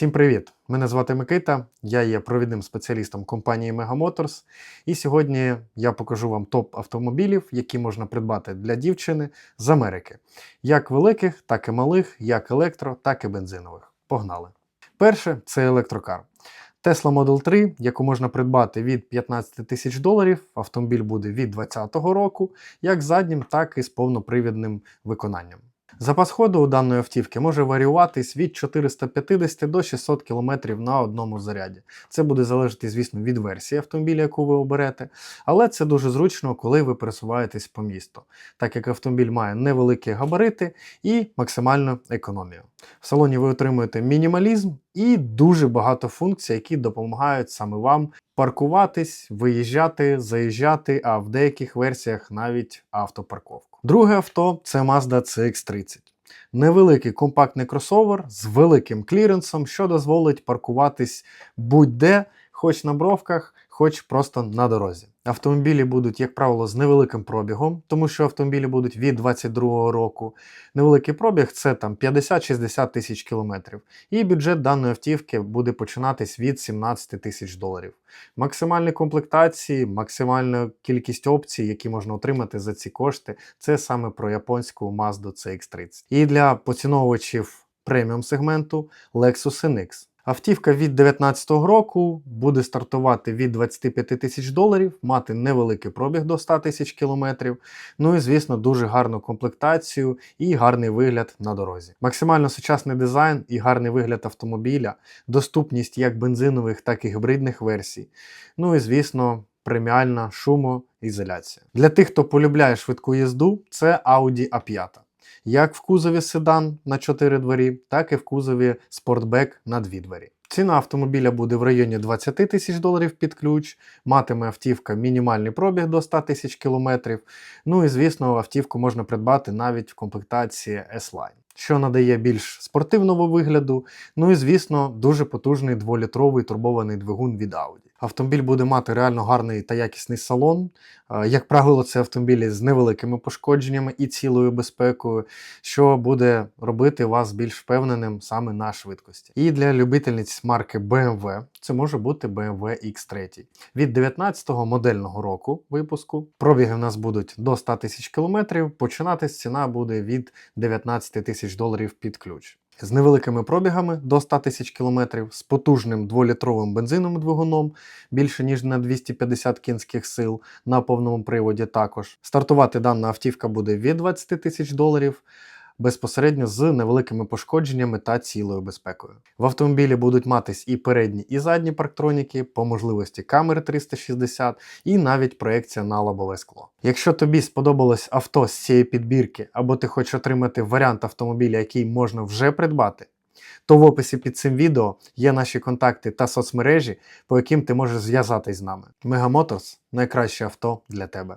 Всім привіт! Мене звати Микита, я є провідним спеціалістом компанії Mega Motors. І сьогодні я покажу вам топ автомобілів, які можна придбати для дівчини з Америки, як великих, так і малих, як електро, так і бензинових. Погнали! Перше це електрокар. Tesla Model 3, яку можна придбати від 15 тисяч доларів. Автомобіль буде від 2020 року, як заднім, так і з повнопривідним виконанням. Запас ходу у даної автівки може варіюватись від 450 до 600 км на одному заряді. Це буде залежати, звісно, від версії автомобіля, яку ви оберете, але це дуже зручно, коли ви пересуваєтесь по місту, так як автомобіль має невеликі габарити і максимальну економію. В салоні ви отримуєте мінімалізм і дуже багато функцій, які допомагають саме вам паркуватись, виїжджати, заїжджати, а в деяких версіях навіть автопарковку. Друге авто це Mazda CX-30. Невеликий компактний кросовер з великим кліренсом, що дозволить паркуватись будь-де, хоч на бровках, хоч просто на дорозі. Автомобілі будуть, як правило, з невеликим пробігом, тому що автомобілі будуть від 22 року. Невеликий пробіг це там 50-60 тисяч кілометрів. І бюджет даної автівки буде починатись від 17 тисяч доларів. Максимальні комплектації, максимальна кількість опцій, які можна отримати за ці кошти, це саме про японську Mazda CX-30. І для поціновувачів преміум сегменту Lexus NX. Автівка від 2019 року буде стартувати від 25 тисяч доларів, мати невеликий пробіг до 100 тисяч кілометрів. Ну і, звісно, дуже гарну комплектацію і гарний вигляд на дорозі. Максимально сучасний дизайн і гарний вигляд автомобіля, доступність як бензинових, так і гібридних версій. Ну і, звісно, преміальна шумоізоляція. Для тих, хто полюбляє швидку їзду, це Audi A5 як в кузові седан на 4 двері, так і в кузові спортбек на 2 двері. Ціна автомобіля буде в районі 20 тисяч доларів під ключ, матиме автівка мінімальний пробіг до 100 тисяч кілометрів. Ну і звісно, автівку можна придбати навіть в комплектації S-Line, що надає більш спортивного вигляду. Ну і звісно, дуже потужний 2-літровий турбований двигун від Audi. Автомобіль буде мати реально гарний та якісний салон. Як правило, це автомобілі з невеликими пошкодженнями і цілою безпекою, що буде робити вас більш впевненим саме на швидкості. І для любительниць марки BMW це може бути BMW X3. Від 19-го модельного року випуску пробіги в нас будуть до 100 тисяч кілометрів. Починатись ціна буде від 19 тисяч доларів під ключ з невеликими пробігами до 100 тисяч кілометрів, з потужним 2-літровим бензиновим двигуном більше ніж на 250 кінських сил на повному приводі. Також стартувати дана автівка буде від 20 тисяч доларів. Безпосередньо з невеликими пошкодженнями та цілою безпекою. В автомобілі будуть матись і передні, і задні парктроніки, по можливості камери 360 і навіть проекція на лобове скло. Якщо тобі сподобалось авто з цієї підбірки, або ти хочеш отримати варіант автомобіля, який можна вже придбати, то в описі під цим відео є наші контакти та соцмережі, по яким ти можеш зв'язатись з нами. Мегамоторс найкраще авто для тебе.